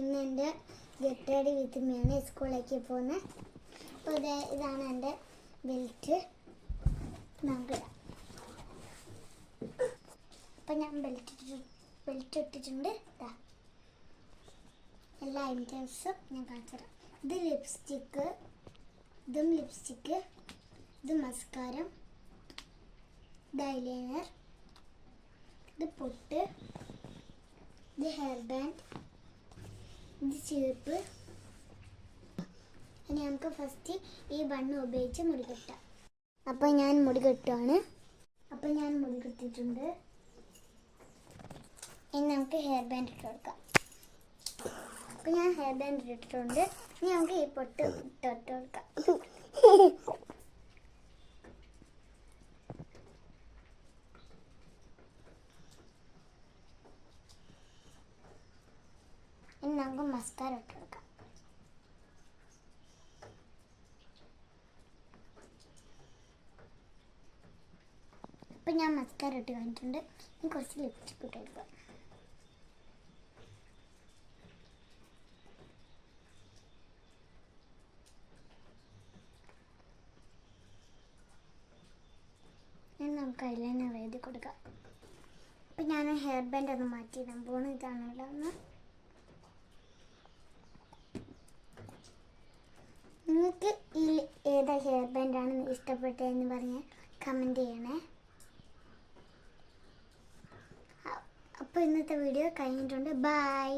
ഇന്ന് എന്റെ ഗെറ്റേഡ് വിത്ത് മീയാണ് സ്കൂളിലേക്ക് പോകുന്നത്. അപ്പോൾ ഇത് ഇതാണ് എന്റെ ബെൽറ്റ്. നമുക്ക് അപ്പം ഞാൻ ബെൽറ്റ് ബെൽറ്റ് ഇട്ടിട്ടുണ്ട്. ഇതാ എല്ലാ ഐറ്റംസും ഞാൻ കാണിച്ചു തരാം. ഇത് ലിപ്സ്റ്റിക്ക് ഇതും ലിപ്സ്റ്റിക്ക് ഇത് മസ്കാരം ഇത് ഐലൈനർ ഇത് പൊട്ട് ഇത് ഹെയർ ബാൻഡ് ഇത് ചീപ്പ്. ഇനി നമുക്ക് ഫസ്റ്റ് ഈ ബണ്ണ് ഉപയോഗിച്ച് മുടി കെട്ടാം. അപ്പോൾ ഞാൻ മുടി കെട്ടുവാണ്. അപ്പോൾ ഞാൻ മുടി കെട്ടിയിട്ടുണ്ട്. ഇനി നമുക്ക് ഹെയർ ബാൻഡ് ഇട്ട് കൊടുക്കാം. അപ്പോൾ ഞാൻ ഹെയർ ബാൻഡ് ഇട്ടിട്ടുണ്ട്. ഇനി നമുക്ക് ഈ പൊട്ട് ഇട്ട് കൊടുക്കാം. നമുക്ക് മസ്കാര ഇട്ട് കൊടുക്കാം അപ്പം ഞാൻ മസ്കാര ഇട്ട് കഴിഞ്ഞിട്ടുണ്ട് ഇനി കുറച്ച് ലിപ്സ്റ്റിക് ഇട്ട് കൊടുക്കാം. നമുക്ക് ഐലൈനർ എഴുതി കൊടുക്കാം. അപ്പം ഞാൻ ഹെയർ ബാൻഡ് ഒന്ന് മാറ്റിയിടാൻ പോണു. ഇതാണല്ലോ ഒന്ന്. നിങ്ങൾക്ക് ഈ ഏതാ ഹെയർ ബാൻഡാണ് ഇഷ്ടപ്പെട്ടതെന്ന് പറഞ്ഞ് കമന്റ് ചെയ്യണേ. അപ്പോൾ ഇന്നത്തെ വീഡിയോ കഴിഞ്ഞിട്ടുണ്ട്. ബൈ